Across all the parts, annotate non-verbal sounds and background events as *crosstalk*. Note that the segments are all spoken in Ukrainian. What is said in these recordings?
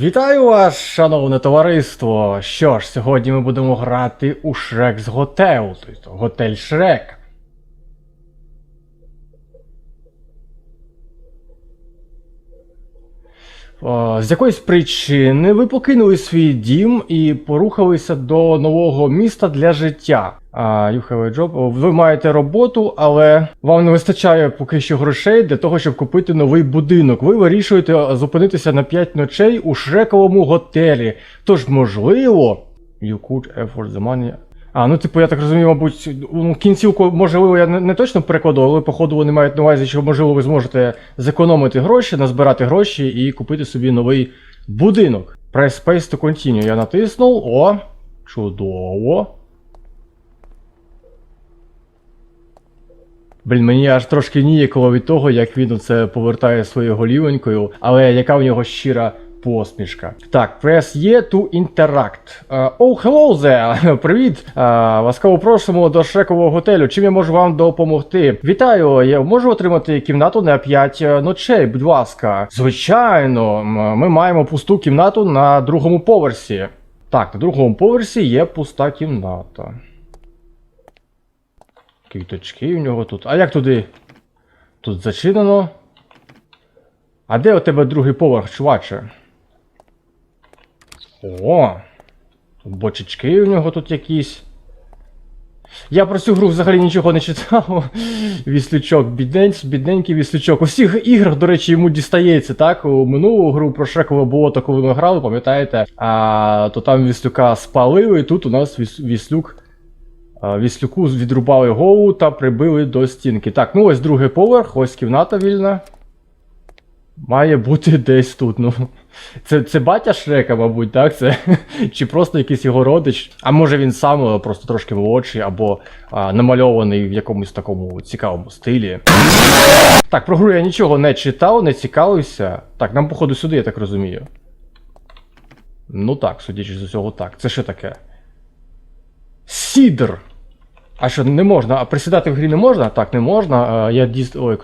Вітаю вас, шановне товариство! Що ж, сьогодні ми будемо грати у Shrek's Hotel, тобто готель Шрек. З якоїсь причини ви покинули свій дім і порухалися до нового міста для життя. You have a job. Ви маєте роботу, але вам не вистачає поки що грошей для того, щоб купити новий будинок. Ви вирішуєте зупинитися на 5 ночей у шрековому готелі. Тож, можливо, you could afford the money. А, ну типу, я так розумію, мабуть, ну, кінцівку, можливо, я не, не точно перекладу, але походу вони мають на увазі, що можливо ви зможете зекономити гроші, назбирати гроші і купити собі новий будинок. Press Space to continue. Я натиснув. О, чудово. Блін, мені аж трошки ніяково від того, як він оце повертає своєю голівонькою, але яка в нього щира посмішка. Так, press є to interact. Е, Oh, hello there! *laughs* Привіт! Е, Ласкаво просимо до Шрекового готелю. Чим я можу вам допомогти? Вітаю! Я можу отримати кімнату на 5 ночей, будь ласка. Звичайно, ми маємо пусту кімнату на другому поверсі. Так, на другому поверсі є пуста кімната. Квіточки у нього тут. А як туди? Тут зачинено. А де у тебе другий поверх, чуваче? О! Бочечки у нього тут якісь. Я про цю гру взагалі нічого не читав. *laughs* Віслючок, бідненький, бідненький віслючок. У всіх іграх, до речі, йому дістається, так? У минулу гру про Шрекове болото, коли ми грали, пам'ятаєте? А, то там віслюка спалили, і тут у нас віс- віслюк. Віслюку відрубали голову та прибили до стінки. Так, ну ось другий поверх, ось кімната вільна. Має бути десь тут. Ну. Це, це батя Шрека, мабуть, так? Це, *laughs* чи просто якийсь його родич. А може він сам е, просто трошки молодший, або а, намальований в якомусь такому цікавому стилі. Так, про гру я нічого не читав, не цікавився. Так, нам, походу, сюди, я так розумію. Ну так, судячи з усього, так. Це що таке? Сідр. А що, не можна? А присідати в грі не можна? Так, не можна. Я діст... Ой,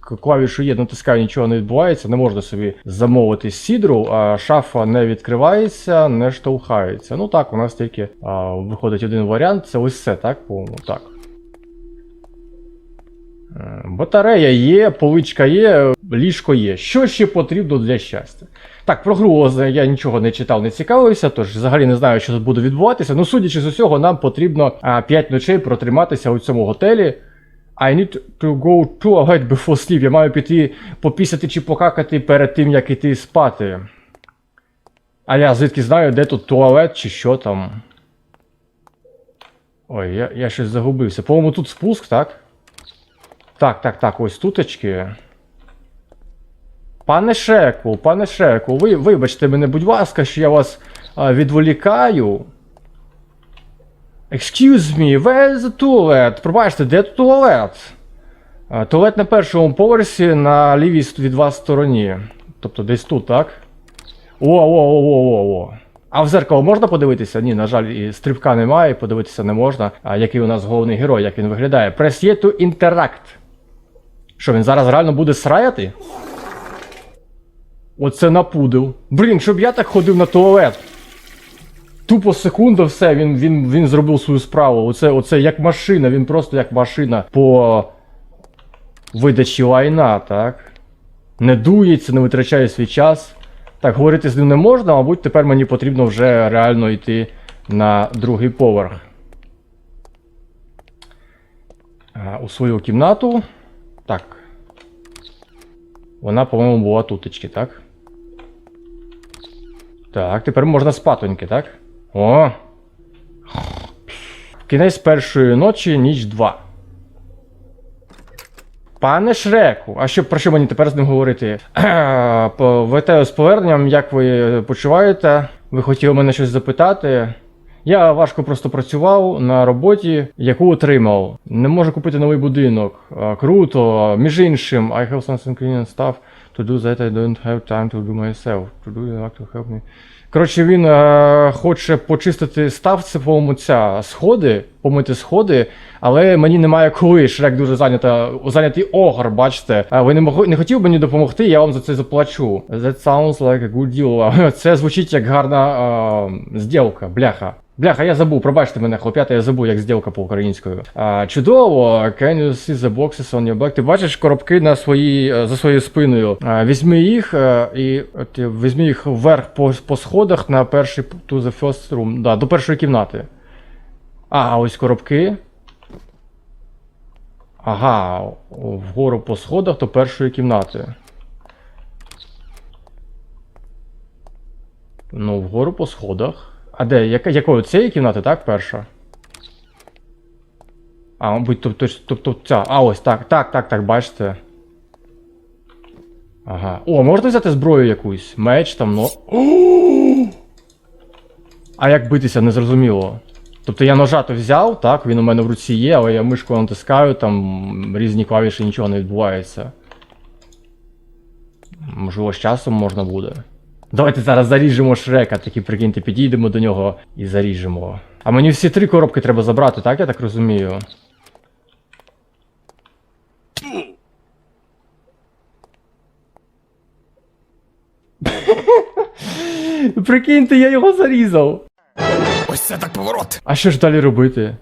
клавішу є, натискаю, нічого не відбувається, не можна собі замовити сідру, а шафа не відкривається, не штовхається. Ну так, у нас тільки а, виходить один варіант, це ось це, так, по-моєму, так. Е, Батарея є, поличка є, ліжко є. Що ще потрібно для щастя? Так, про гру я нічого не читав, не цікавився, тож взагалі не знаю, що тут буде відбуватися. Ну, судячи з усього, нам потрібно 5 ночей протриматися у цьому готелі. I need to go toilet before sleep. Я маю піти попісяти чи покакати перед тим, як іти спати. А я звідки знаю, де тут туалет чи що там. Ой, я, я щось загубився. По-моєму, тут спуск, так? Так, так, так, ось туточки. Пане Шеку, пане Шеку, ви вибачте мене, будь ласка, що я вас а, відволікаю. Excuse me, where is the toilet? Пробачте, де туалет? А, туалет на першому поверсі на лівій від вас стороні. Тобто десь тут, так? О, о, о, о, о, о. А в зеркало можна подивитися? Ні, на жаль, і стрибка немає, подивитися не можна. А який у нас головний герой, як він виглядає? Press here to interact. Що, він зараз реально буде сраяти? Оце напудив. Блін, щоб я так ходив на туалет. Тупо секунда, все, він, він, він зробив свою справу. Оце, оце як машина, він просто як машина по видачі лайна, так? Не дується, не витрачає свій час. Так, говорити з ним не можна, мабуть, тепер мені потрібно вже реально йти на другий поверх. У свою кімнату. Так. Вона, по-моєму, була тутечки, так? Так, тепер можна спатоньки, так? О! Кінець першої ночі, ніч 2. Пане Шреку, а що про що мені тепер з ним говорити? По- Вітаю з поверненням, як ви почуваєте? Ви хотіли мене щось запитати? Я важко просто працював на роботі, яку отримав. Не можу купити новий будинок. Круто, між іншим, I have something clean and stuff. To do that I don't have time to do myself. To do that to help me. Коротше, він е, хоче почистити став, це, ця сходи, помити сходи, але мені немає коли. Шрек дуже зайнята, зайнятий огр, бачите. А ви не, мог, не хотів мені допомогти, я вам за це заплачу. That sounds like a good deal. *laughs* Це звучить як гарна е, зділка, бляха. Бляха, я забув, пробачте мене, хлоп'ята, я забув, як зділка по-українською. А, чудово, can you see the boxes on your back? Ти бачиш коробки на своїй, е, за своєю спиною. А, візьми їх е, і от, е, візьми їх вверх по, по сходах на перший to the first room. Да, до першої кімнати. А ось коробки. Ага, вгору по сходах до першої кімнати. Ну, вгору по сходах. А де? Яка, якої? Цієї кімнати, так? Перша? А, мабуть, тобто, тобто ця. А, ось так, так, так, так, бачите. Ага. О, можна взяти зброю якусь? Меч там, ну. А як битися, не зрозуміло. Тобто я ножа то взяв, так, він у мене в руці є, але я мишку натискаю, там різні клавіші, нічого не відбувається. Можливо, з часом можна буде. Давайте зараз заріжемо Шрека, такі прикиньте, підійдемо до нього і заріжемо. А мені всі три коробки треба забрати, так я так розумію? *laughs* Прикиньте, я його зарізав. Ось це так поворот. А що ж далі робити?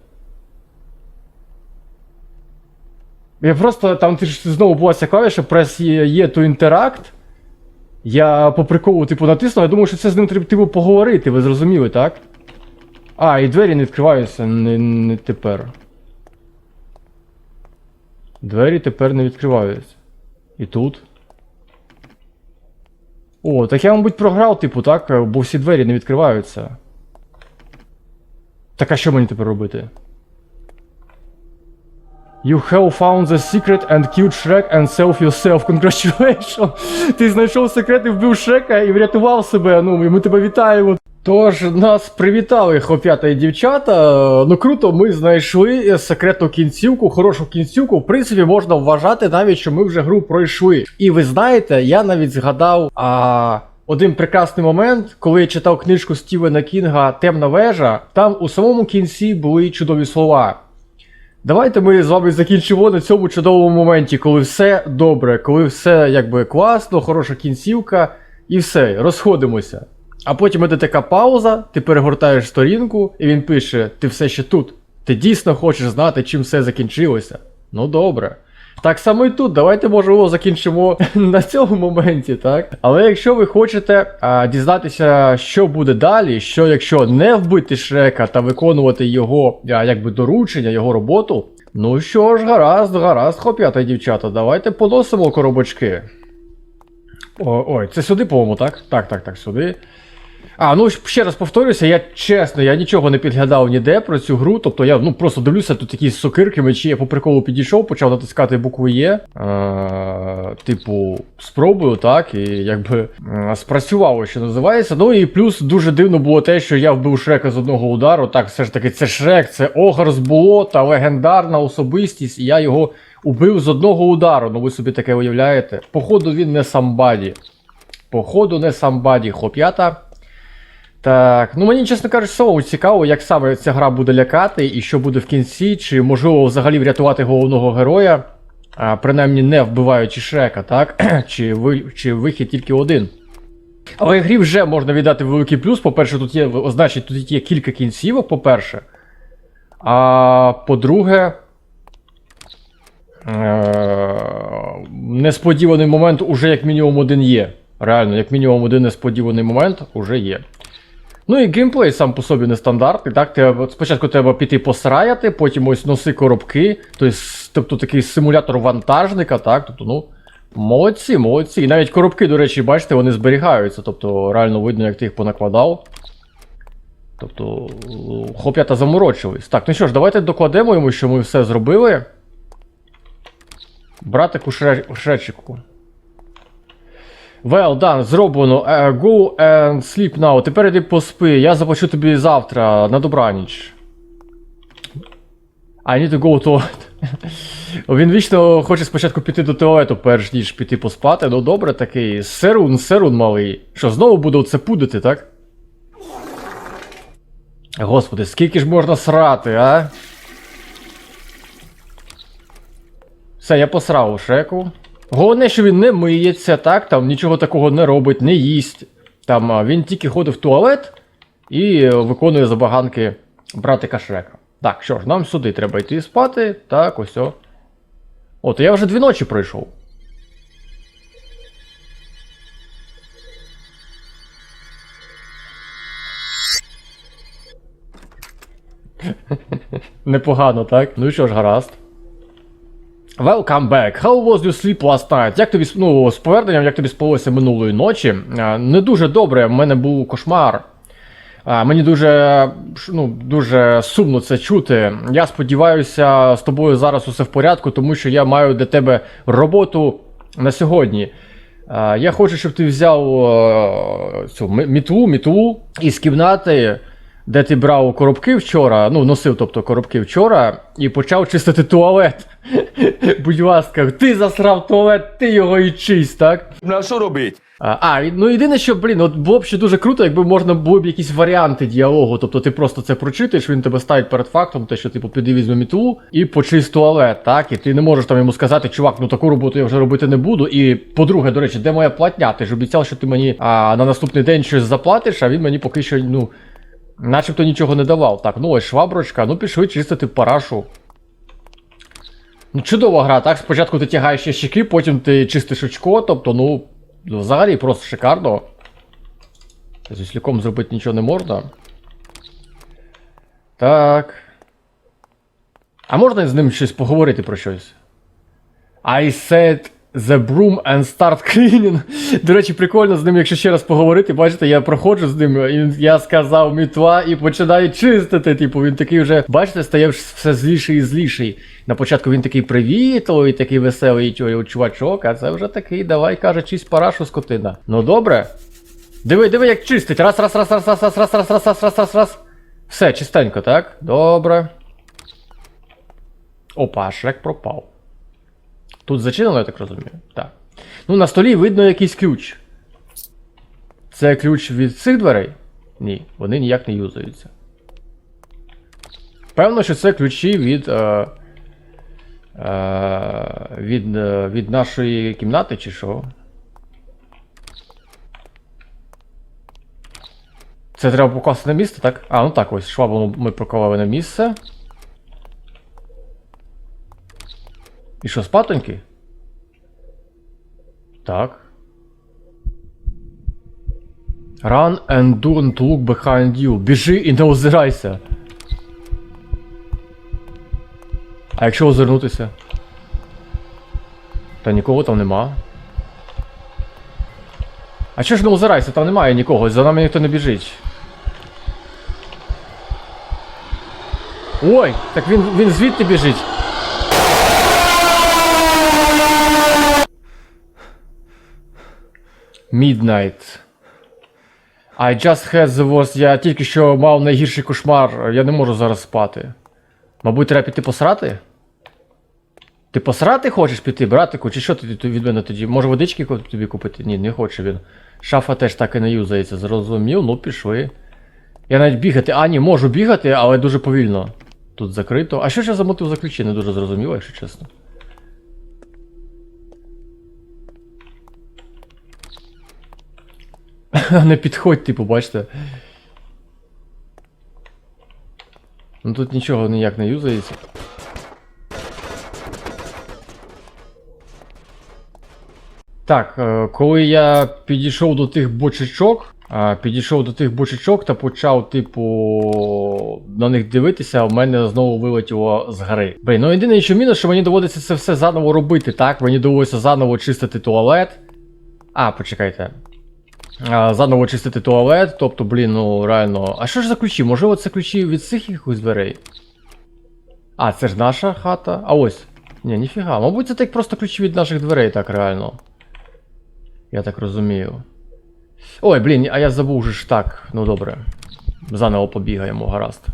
Я просто там ти ж знову була ця клавіша, прес є, є to interact. Я по приколу, типу, натиснув, я думаю, що це з ним треба типу, поговорити, ви зрозуміли, так? А, і двері не відкриваються не, не тепер. Двері тепер не відкриваються. І тут. О, так я, мабуть, програв, типу, так? Бо всі двері не відкриваються. Так а що мені тепер робити? You have found the secret and killed Shrek and self yourself. Congratulations! Ти знайшов секрет і вбив Шрека і врятував себе. Ну, і ми тебе вітаємо. Тож нас привітали хлоп'ята і дівчата. Ну круто, ми знайшли секретну кінцівку, хорошу кінцівку. В принципі, можна вважати навіть, що ми вже гру пройшли. І ви знаєте, я навіть згадав а, один прекрасний момент, коли я читав книжку Стівена Кінга Темна вежа. Там у самому кінці були чудові слова. Давайте ми з вами закінчимо на цьому чудовому моменті, коли все добре, коли все якби класно, хороша кінцівка, і все, розходимося. А потім іде така пауза, ти перегортаєш сторінку, і він пише: Ти все ще тут. Ти дійсно хочеш знати, чим все закінчилося. Ну добре. Так само і тут, давайте можливо закінчимо *laughs* на цьому моменті, так? Але якщо ви хочете а, дізнатися, що буде далі, що якщо не вбити Шрека та виконувати його а, якби доручення, його роботу. Ну що ж, гаразд, гаразд, хлоп'ята дівчата, давайте поносимо коробочки. О, ой, це сюди, по-моєму, так? Так, так, так, сюди. А, ну ще раз повторюся, я чесно, я нічого не підглядав ніде про цю гру. Тобто я ну просто дивлюся, тут якісь сокирки, мечі, я по приколу підійшов, почав натискати букву Є. Е, типу, спробую, так, і якби е, спрацювало, що називається. Ну і плюс дуже дивно було те, що я вбив Шрека з одного удару. Так, все ж таки, це Шрек, це Огар з болота, легендарна особистість, і я його убив з одного удару. Ну ви собі таке уявляєте? Походу, він не самбаді. Походу, не самбаді, хлоп'ята. Так, ну мені, чесно кажучи, самому цікаво, як саме ця гра буде лякати і що буде в кінці, чи можливо взагалі врятувати головного героя, а, принаймні не вбиваючи Шрека, так? *clears throat* чи, ви, чи вихід тільки один. Але грі вже можна віддати великий плюс. По-перше, тут є, значить, тут є кілька кінцівок, по-перше. А по-друге. Е- несподіваний момент уже як мінімум один є. Реально, як мінімум один несподіваний момент уже є. Ну і геймплей сам по собі нестандартний, так? Треба, спочатку треба піти посраяти, потім ось носи коробки, тобто, тобто такий симулятор вантажника, так? Тобто, ну, молодці, молодці. І навіть коробки, до речі, бачите, вони зберігаються. Тобто, реально видно, як ти їх понакладав. Тобто, хлоп'ята заморочились. Так, ну що ж, давайте докладемо йому, що ми все зробили. Братику шре... Шречику. Well done, зроблено. Uh, go and sleep now. Тепер іди поспи. Я заплачу тобі завтра на добраніч. I need to go to. *laughs* Він вічно хоче спочатку піти до туалету, перш ніж піти поспати. Ну добре, такий. Серун, серун малий. Що, знову буду оце пудити, так? Господи, скільки ж можна срати, а? Все, я посрав у шеку. Головне, що він не миється, так, там нічого такого не робить, не їсть. Там він тільки ходить в туалет і е, виконує забаганки братика Шрека. Так, що ж, нам сюди треба йти спати. Так, ось. О, О, то я вже дві ночі пройшов. *laughs* Непогано, так? Ну і що ж, гаразд. Welcome back. How was your sleep last night? Як тобі ну, з поверненням, як тобі спалося минулої ночі? Не дуже добре, в мене був кошмар. Мені дуже, ну, дуже сумно це чути. Я сподіваюся, з тобою зараз усе в порядку, тому що я маю для тебе роботу на сьогодні. Я хочу, щоб ти взяв цю мітлу, мітлу із кімнати, де ти брав коробки вчора, ну, носив, тобто коробки вчора, і почав чистити туалет. *laughs* Будь ласка, ти засрав туалет, ти його і чисть, так? Ну а що робить? А, а, ну єдине, що, блін, от було б ще дуже круто, якби можна було б якісь варіанти діалогу. Тобто ти просто це прочитаєш, він тебе ставить перед фактом, те, що типу піди візьми мітлу і почисть туалет, так? І ти не можеш там йому сказати, чувак, ну таку роботу я вже робити не буду. І по-друге, до речі, де моя платня? Ти ж обіцяв, що ти мені а, на наступний день щось заплатиш, а він мені поки що, ну, начебто нічого не давав. Так, ну ось шваброчка, ну пішли чистити парашу. Ну, чудова гра, так? Спочатку ти тягаєш ящики, потім ти чистиш очко, тобто, ну, ну, взагалі просто шикарно. З віслюком зробити нічого не можна. Так. А можна з ним щось поговорити про щось? I said the broom and start cleaning. До речі, прикольно з ним, якщо ще раз поговорити, бачите, я проходжу з ним, і я сказав мітла і починаю чистити. Типу, він такий вже, бачите, стає все зліший і зліший. На початку він такий привітливий, такий веселий чу- чувачок, а це вже такий, давай, каже, чисть парашу скотина. Ну добре. Диви, диви, як чистить. Раз, раз, раз, раз, раз, раз, раз, раз, раз, раз, раз, раз, раз. Все, чистенько, так? Добре. Опа, шрек пропав. Тут зачинено, я так розумію. Так. Ну, на столі видно якийсь ключ. Це ключ від цих дверей? Ні, вони ніяк не юзаються. Певно, що це ключі від. Е, е, від, е, від нашої кімнати, чи що? Це треба покласти на місце, так? А, ну так, ось швабру ми проклали на місце. І що, спатоньки? Так. Run and don't look behind you. Біжи і не озирайся. А якщо озирнутися? Та нікого там нема. А чого ж не озирайся? Там немає нікого, за нами ніхто не біжить. Ой, так він, він звідти біжить. Midnight. I just had the worst... Я тільки що мав найгірший кошмар. Я не можу зараз спати. Мабуть, треба піти посрати? Ти посрати хочеш піти, братику? Чи що ти від мене тоді? Може водички тобі купити? Ні, не хоче він. Шафа теж так і не юзається, зрозумів, ну пішли. Я навіть бігати. А, ні, можу бігати, але дуже повільно. Тут закрито. А що ж я за мотив заключення? Не дуже зрозуміло, якщо чесно. *laughs* Не підходь, типу, бачите. Ну тут нічого ніяк не юзається. Так, е, коли я підійшов до тих бочечок, підійшов до тих бочечок та почав, типу, на них дивитися, в мене знову вилетіло з гри. Блін, ну єдине, що мінус, що мені доводиться це все заново робити, так? Мені доводиться заново чистити туалет. А, почекайте. Заново чистити туалет, тобто, блін, ну реально. А що ж за ключі? Можливо, це ключі від цих якихось дверей? А, це ж наша хата. А ось. Ні, ніфіга. Мабуть, це так просто ключі від наших дверей, так реально. Я так розумію. Ой, блін, а я забув же ж так. Ну добре. Заново побігаємо, гаразд.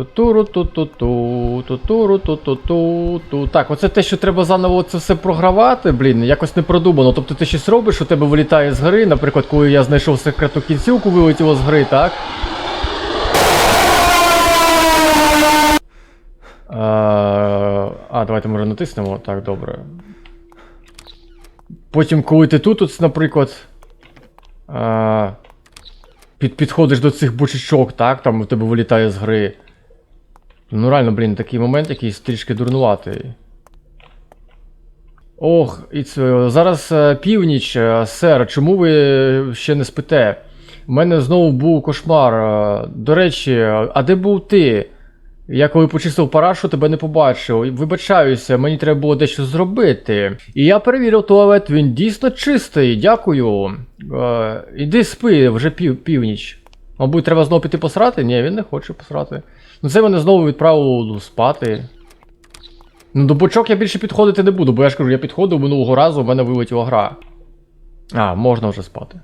Тутуру ту ту ту тутуру ту ту Так, оце те, що треба заново це все програвати, блін, якось не продумано. Тобто ти щось робиш, у тебе вилітає з гри, наприклад, коли я знайшов секретну кінцівку, вилетіло з гри, так? А, давайте може натиснемо. Так, добре. Потім, коли ти тут, от, наприклад. Під, підходиш до цих бочечок, так, там у тебе вилітає з гри. Ну реально, блін, такий момент якийсь трішки дурнуватий. Ох, і це, зараз е, північ, е, сер, чому ви ще не спите? У мене знову був кошмар. е, До речі, а де був ти? Я коли почистив парашу, тебе не побачив. Вибачаюся, мені треба було дещо зробити. І я перевірив туалет, він дійсно чистий, дякую. Е, іди спи, вже пів, північ. Мабуть, треба знову піти посрати? Ні, він не хоче посрати. Ну це мене знову відправило спати. Ну, до бочок я більше підходити не буду, бо я ж кажу, я підходив минулого разу, у мене вилетіла гра. А, можна вже спати.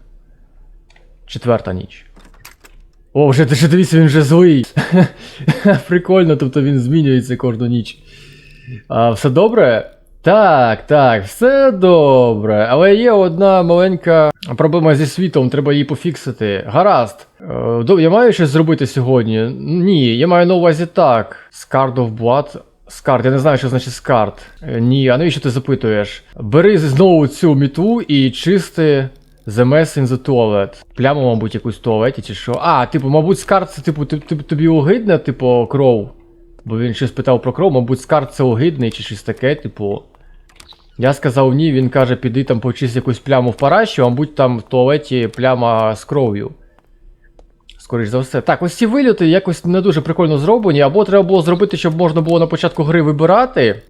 Четверта ніч. О, вже, вже дивіться, він вже злий. *laughs* Прикольно, тобто він змінюється кожну ніч. А, все добре? Так, так, все добре. Але є одна маленька проблема зі світом, треба її пофіксити. Гаразд. Е, Я маю щось зробити сьогодні? Ні, я маю на увазі так. Scard of Blood. Скарт, я не знаю, що значить скарт. Е, Ні, а навіщо ти запитуєш? Бери знову цю міту і чисти The mess in the toilet. Пляму, мабуть, якусь туалеті чи що. А, типу, мабуть, скарт це типу, ти- ти- тобі огидне, типу, кров. Бо він щось питав про кров, мабуть, скарт це огидний чи щось таке, типу. Я сказав ні, він каже, піди там почисть якусь пляму в параші, мабуть, там в туалеті пляма з кров'ю. Скоріш за все. Так, ось ці вильоти якось не дуже прикольно зроблені, або треба було зробити, щоб можна було на початку гри вибирати.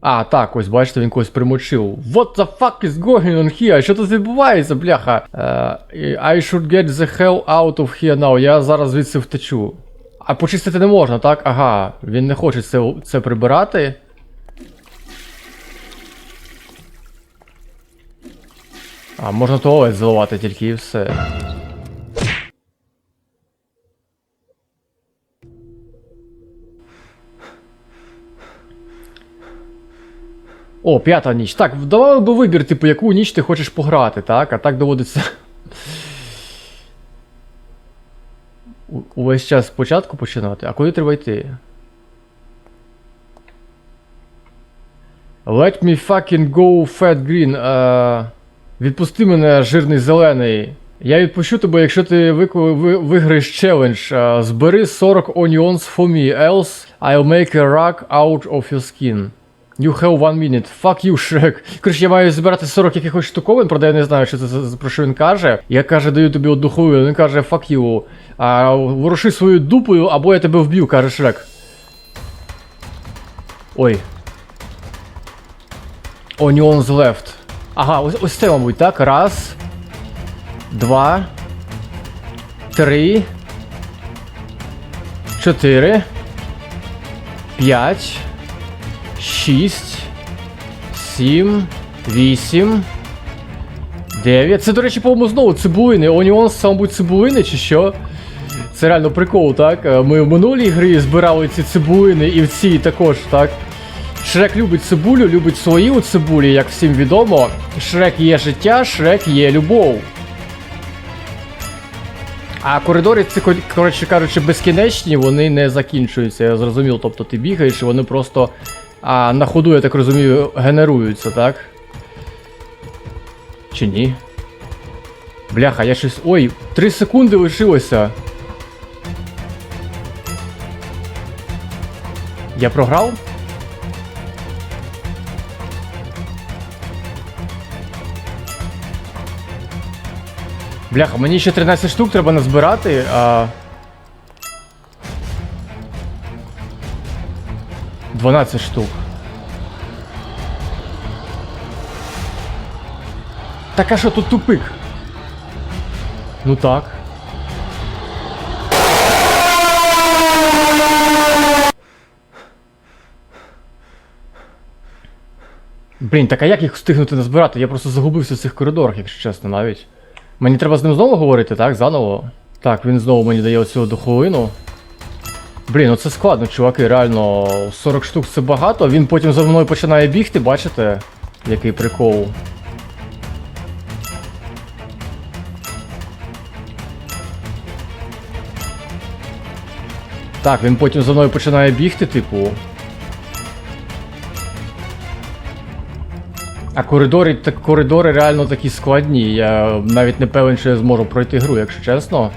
А, так, ось бачите, він когось примочив. What the fuck is going on here? Що тут відбувається, бляха? Е, I should get the hell out of here now. Я зараз звідси втечу. А почистити не можна, так? Ага, він не хоче це, це прибирати. А, можна туалет заливати тільки і все. О, п'ята ніч. Так, давали би вибір, типу, яку ніч ти хочеш пограти, так? А так доводиться. Увесь час спочатку починати, а куди треба йти? Let me fucking go fat green. Е, відпусти мене, жирний зелений. Я відпущу тебе, якщо ти виграєш челендж. Збери 40 onions for me, else I'll make a rug out of your skin. You have one minute. Fuck you, Shrek. Коротше, я маю збирати 40 якихось штуковин, правда, я не знаю, що це про що він каже. Я каже, даю тобі одну хвилину, він каже, fuck you. А, воруши свою дупою, або я тебе вб'ю, каже Шрек. Ой. Onions left. Ага, ось, ось це, мабуть, так. Раз. Два. Три. Чотири. П'ять. 6, 7, 8, 9. Це, до речі, по-моєму, знову цибулини. Оніон, це, мабуть, цибулини чи що? Це реально прикол, так? Е, Ми в минулій грі збирали ці цибулини і в цій також, так? Шрек любить цибулю, любить свою цибулі, як всім відомо. Шрек є життя, Шрек є любов. А коридори, ці, коротше кажучи, безкінечні, вони не закінчуються, я зрозумів. Тобто ти бігаєш і вони просто а, на ходу, я так розумію, генеруються, так? Чи ні? Бляха, я щось. Ой, 3 секунди лишилося. Я програв? Бляха, мені ще 13 штук треба назбирати, а. 12 штук. Так а що тут тупик? Ну так. Блін, так а як їх встигнути назбирати? Я просто загубився в цих коридорах, якщо чесно, навіть. Мені треба з ним знову говорити, так? Заново. Так, він знову мені дає оцю одну хвилину. Блін, ну це складно, чуваки, реально 40 штук це багато, він потім за мною починає бігти, бачите? Який прикол. Так, він потім за мною починає бігти, типу. А коридори, так, коридори реально такі складні. Я навіть не певен, що я зможу пройти гру, якщо чесно.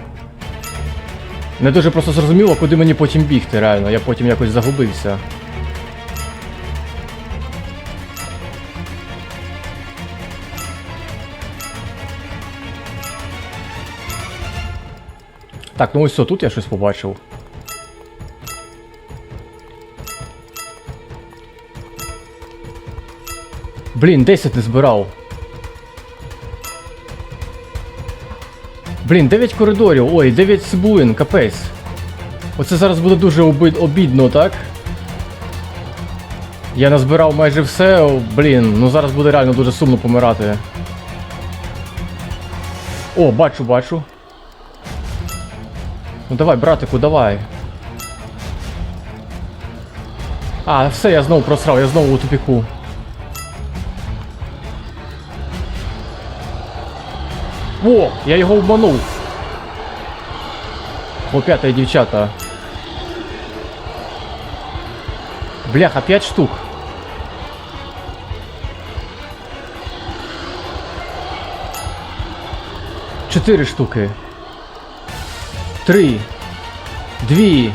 Не дуже просто зрозуміло, куди мені потім бігти, реально. Я потім якось загубився. Так, ну ось тут я щось побачив. Блін, 10 не збирав. Блін, 9 коридорів, ой, 9 цибулин, капець. Оце зараз буде дуже обідно, так? Я назбирав майже все, блін, ну зараз буде реально дуже сумно помирати. О, бачу, бачу. Ну давай, братику, давай. А, все, я знову просрав, я знову у тупіку. О, я його обманув. Опята дівчата. Бляха, 5 штук. Чотири штуки. Три. Дві.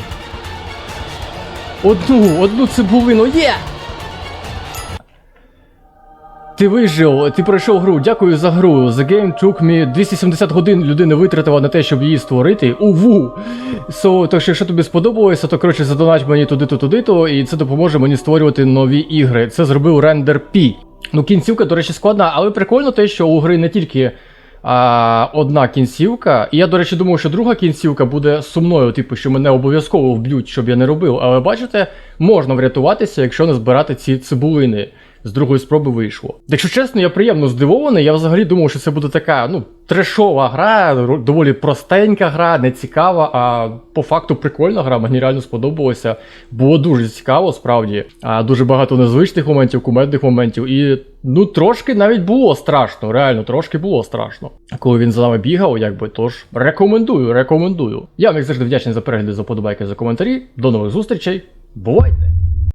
Одну, одну цибулину. Є! Ти вижив, ти пройшов гру. Дякую за гру. The game took me 270 годин людина витратила на те, щоб її створити. Уву! So, так що якщо тобі сподобалося, то коротше задонач мені туди-то, туди-то, і це допоможе мені створювати нові ігри. Це зробив Render P. Ну, кінцівка, до речі, складна, але прикольно те, що у гри не тільки а, одна кінцівка. І я, до речі, думав, що друга кінцівка буде сумною, типу, що мене обов'язково вб'ють, щоб я не робив. Але бачите, можна врятуватися, якщо не збирати ці цибулини. З другої спроби вийшло. Якщо чесно, я приємно здивований. Я взагалі думав, що це буде така, ну, трешова гра, доволі простенька гра, не цікава, а по факту прикольна гра, мені реально сподобалося. Було дуже цікаво, справді. А дуже багато незвичних моментів, кумедних моментів. І ну трошки навіть було страшно, реально, трошки було страшно. Коли він за нами бігав, якби тож рекомендую, рекомендую. Я вам як завжди вдячний за перегляди, за подобайки, за коментарі. До нових зустрічей. Бувайте!